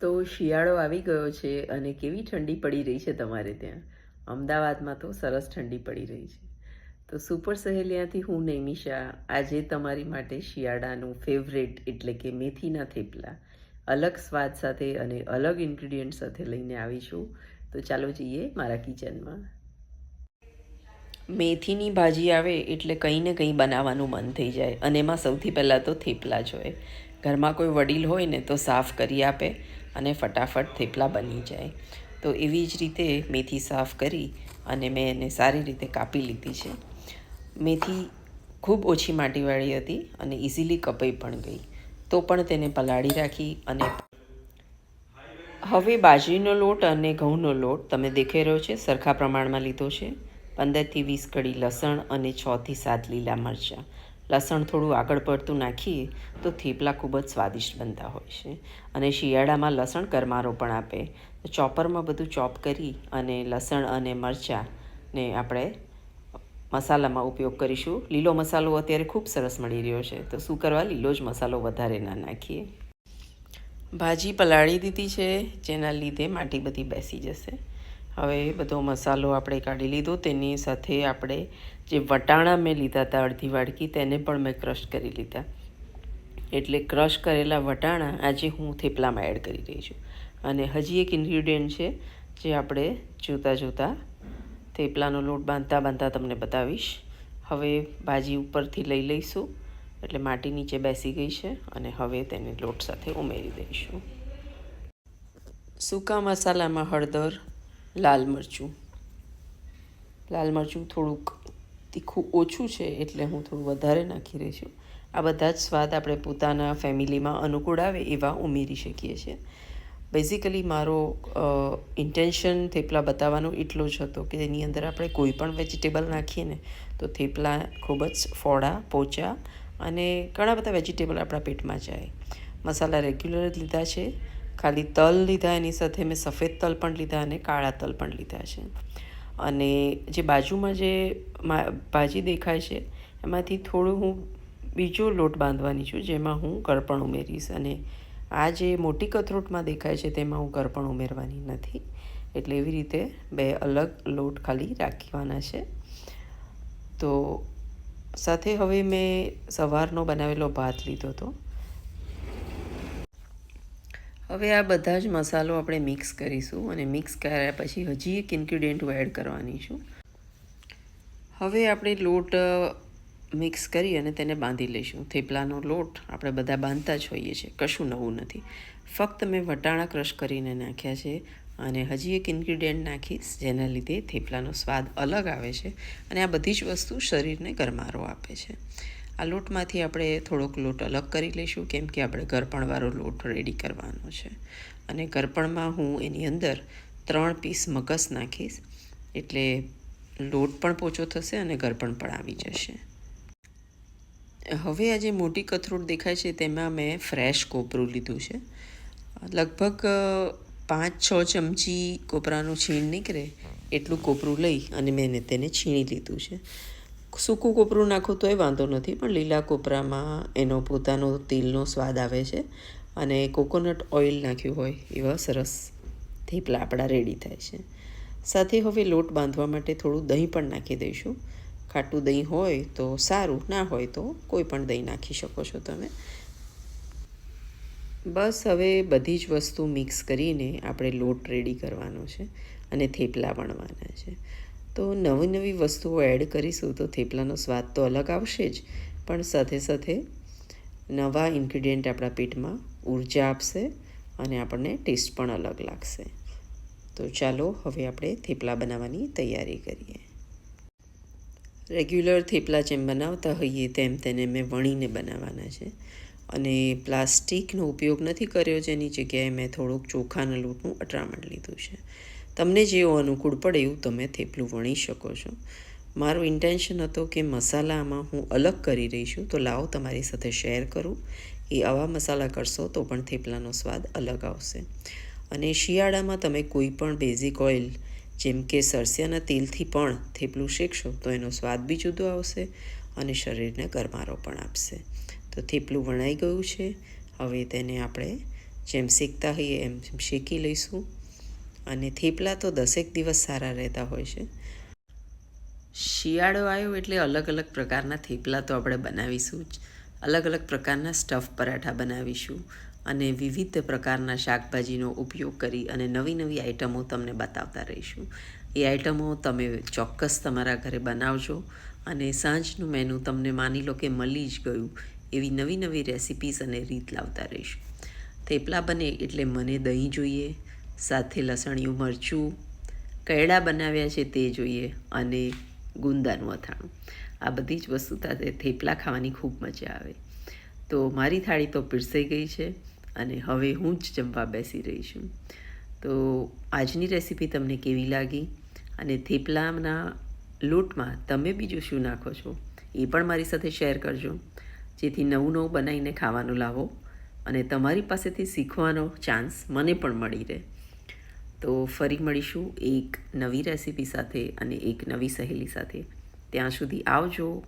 તો શિયાળો આવી ગયો છે અને કેવી ઠંડી પડી રહી છે તમારે ત્યાં? અમદાવાદમાં તો સરસ ઠંડી પડી રહી છે. તો સુપર સહેલિયાથી હું નૈમિષા. આજે તમારી માટે શિયાળાનું ફેવરેટ એટલે કે મેથીના થેપલા. અલગ સ્વાદ સાથે અને અલગ ઇન્ગ્રીડિયન્ટ સાથે લઈને આવી છું. તો ચાલો જઈએ મારા કિચનમાં. મેથીની ભાજી આવે એટલે કંઈ ને કંઈ બનાવવાનું મન થઈ જાય. અને એમાં સૌથી પહેલાં તો થેપલા જોઈએ. ઘરમાં કોઈ વડીલ હોય ને તો સાફ કરી આપે. અને ફટાફટ થેપલા બની જાય. તો એવી જ રીતે મેથી સાફ કરી અને મેં એને સારી રીતે કાપી લીધી છે. મેથી ખૂબ ઓછી માટીવાળી હતી અને ઇઝીલી કપાઈ પણ ગઈ. તો પણ તેને પલાળી રાખી અને હવે બાજરીનો લોટ અને ઘઉંનો લોટ તમે દેખાઈ રહ્યો છે, સરખા પ્રમાણમાં લીધો છે. પંદરથી વીસ કડી લસણ અને છથી સાત લીલા મરચાં. લસણ થોડું આગળ પડતું નાખીએ તો થેપલા ખૂબ જ સ્વાદિષ્ટ બનતા હોય છે. અને શિયાળામાં લસણ કરમારો પણ આપે. તો ચોપરમાં બધું ચોપ કરી અને લસણ અને મરચાંને આપણે મસાલામાં ઉપયોગ કરીશું. લીલો મસાલો અત્યારે ખૂબ સરસ મળી રહ્યો છે. તો શું કરવા? લીલો જ મસાલો વધારે ના નાખીએ. ભાજી પલાળી દીધી છે, જેના લીધે માટી બધી બેસી જશે. હવે બધો મસાલો આપણે કાઢી લીધો, તેની સાથે આપણે જે વટાણા મેં લીધા હતા અડધી વાડકી, તેને પણ મેં ક્રશ કરી લીધા. એટલે ક્રશ કરેલા વટાણા આજે હું થેપલામાં એડ કરી રહી છું. અને હજી એક ઇન્ગ્રીડિયન્ટ છે, જે આપણે જોતાં જોતાં થેપલાનો લોટ બાંધતા બાંધતા તમને બતાવીશ. હવે ભાજી ઉપરથી લઈ લઈશું, એટલે માટી નીચે બેસી ગઈ છે, અને હવે તેને લોટ સાથે ઉમેરી દઈશું. સૂકા મસાલામાં હળદર લાલ મરચું. લાલ મરચું થોડુંક તીખું ઓછું છે એટલે હું થોડું વધારે નાખી રહી છું. આ બધા જ સ્વાદ આપણે પોતાના ફેમિલીમાં અનુકૂળ આવે એવા ઉમેરી શકીએ છીએ. બેઝિકલી મારો ઇન્ટેન્શન થેપલા બતાવવાનો એટલો જ હતો કે એની અંદર આપણે કોઈ પણ વેજીટેબલ નાખીએ ને, તો થેપલા ખૂબ જ ફોડા, પોચા અને ઘણા બધા વેજીટેબલ આપણા પેટમાં જાય. મસાલા રેગ્યુલર જ લીધા છે. ખાલી તલ લીધા, એની સાથે મેં સફેદ તલ પણ લીધા અને કાળા તલ પણ લીધા છે. અને જે બાજુમાં જે ભાજી દેખાય છે, એમાંથી થોડું હું બીજો લોટ બાંધવાની છું, જેમાં હું ગળપણ ઉમેરીશ. અને આ જે મોટી કથરોટમાં દેખાય છે, તેમાં હું ગળપણ ઉમેરવાની નથી. એટલે એવી રીતે બે અલગ લોટ ખાલી રાખવાના છે. તો સાથે હવે મેં સવારનો બનાવેલો ભાત લીધો હતો. હવે આ બધા જ મસાલો આપણે મિક્સ કરીશું અને મિક્સ કર્યા પછી હજી એક ઇન્ગ્રીડિયન્ટ એડ કરવાની છું. હવે આપણે લોટ મિક્સ કરી અને તેને બાંધી લઈશું. થેપલાનો લોટ આપણે બધા બાંધતા જ હોઈએ છીએ, કશું નવું નથી. ફક્ત મેં વટાણા ક્રશ કરીને નાખ્યા છે અને હજી એક ઇન્ગ્રીડિયન્ટ નાખીશ, જેના લીધે થેપલાનો સ્વાદ અલગ આવે છે અને આ બધી જ વસ્તુ શરીરને ગરમારો આપે છે. આ લોટમાંથી આપણે થોડોક લોટ અલગ કરી લઈશું, કેમ કે આપણે ગરપણવાળો લોટ રેડી કરવાનો છે. અને ગરપણમાં હું એની અંદર ત્રણ પીસ મગસ નાખીશ, એટલે લોટ પણ પોચો થશે અને ગરપણ પણ આવી જશે. હવે આ જે મોટી કથરોટ દેખાય છે, તેમાં મેં ફ્રેશ કોપરું લીધું છે. લગભગ પાંચ, છ ચમચી કોપરાનું છીણ નીકળે એટલું કોપરું લઈ અને મેં તેને છીણી લીધું છે. સૂકું કોપરું નાખું તોય વાંધો નથી, પણ લીલા કોપરામાં એનો પોતાનો તેલનો સ્વાદ આવે છે અને કોકોનટ ઓઇલ નાખ્યું હોય એવા સરસ થેપલા આપણા રેડી થાય છે. સાથે હવે લોટ બાંધવા માટે થોડું દહીં પણ નાખી દઈશું. ખાટું દહીં હોય તો સારું, ના હોય તો કોઈ પણ દહીં નાખી શકો છો તમે. બસ હવે બધી જ વસ્તુ મિક્સ કરીને આપણે લોટ રેડી કરવાનો છે અને થેપલા વણવાના છે. તો નવી નવી વસ્તુઓ એડ કરીશું તો થેપલાનો સ્વાદ તો અલગ આવશે જ. પણ સાથે સાથે નવા ઇન્ગ્રીડિયન્ટ આપણા પેટમાં ઊર્જા આપશે અને આપણને ટેસ્ટ પણ અલગ લાગશે. તો ચાલો હવે આપણે થેપલા બનાવવાની તૈયારી કરીએ. રેગ્યુલર થેપલા જેમ બનાવતા હોઈએ તેમ તેને મેં વણીને બનાવવાના છે. અને પ્લાસ્ટિકનો ઉપયોગ નથી કર્યો જેની જગ્યાએ મેં થોડુંક ચોખાના લોટનું અટરામણ લીધું છે. તમને જેવું અનુકૂળ પડે એવું તમે થેપલું વણી શકો છો. મારું ઇન્ટેન્શન હતો કે મસાલામાં હું અલગ કરી રહી છું, તો લાવો તમારી સાથે શેર કરું. એ આવા મસાલા કરશો તો પણ થેપલાનો સ્વાદ અલગ આવશે. અને શિયાળામાં તમે કોઈ પણ બેઝિક ઓઇલ જેમ કે સરસિયાના તેલથી પણ થેપલું શેકશો, તો એનો સ્વાદ બી જુદો આવશે અને શરીરને ગરમારો પણ આપશે. તો થેપલું વણાઈ ગયું છે. હવે તેને આપણે જેમ શેકતા હોઈએ એમ શેકી લઈશું. અને થેપલા તો દસેક દિવસ સારા રહેતા હોય છે. શિયાળો આવ્યો એટલે અલગ અલગ પ્રકારના થેપલા તો આપણે બનાવીશું જ. અલગ અલગ પ્રકારના સ્ટફ પરાઠા બનાવીશું અને વિવિધ પ્રકારના શાકભાજીનો ઉપયોગ કરી અને નવી નવી આઈટમો તમને બતાવતા રહીશું. એ આઇટમો તમે ચોક્કસ તમારા ઘરે બનાવજો અને સાંજનું મેનુ તમને માની લો કે મળી જ ગયું એવી નવી નવી રેસિપીસ અને રીત લાવતા રહીશું. થેપલા બને એટલે મને દહીં જોઈએ સાથે લસણિયું મરચું કયડા બનાવ્યા છે તે જોઈએ અને ગુંદાનું અથાણું. આ બધી જ વસ્તુ સાથે થેપલા ખાવાની ખૂબ મજા આવે. તો મારી થાળી તો પીરસાઈ ગઈ છે અને હવે હું જ જમવા બેસી રહી છું. તો આજની રેસીપી તમને કેવી લાગી અને થેપલાના લોટમાં તમે બીજું શું નાખો છો એ પણ મારી સાથે શેર કરજો. જેથી નવું નવું બનાવીને ખાવાનું લાવો અને તમારી પાસેથી શીખવાનો ચાન્સ મને પણ મળી રહે. તો ફરી મળીશું એક નવી રેસીપી સાથે અને એક નવી સહેલી સાથે. ત્યાં સુધી આવજો.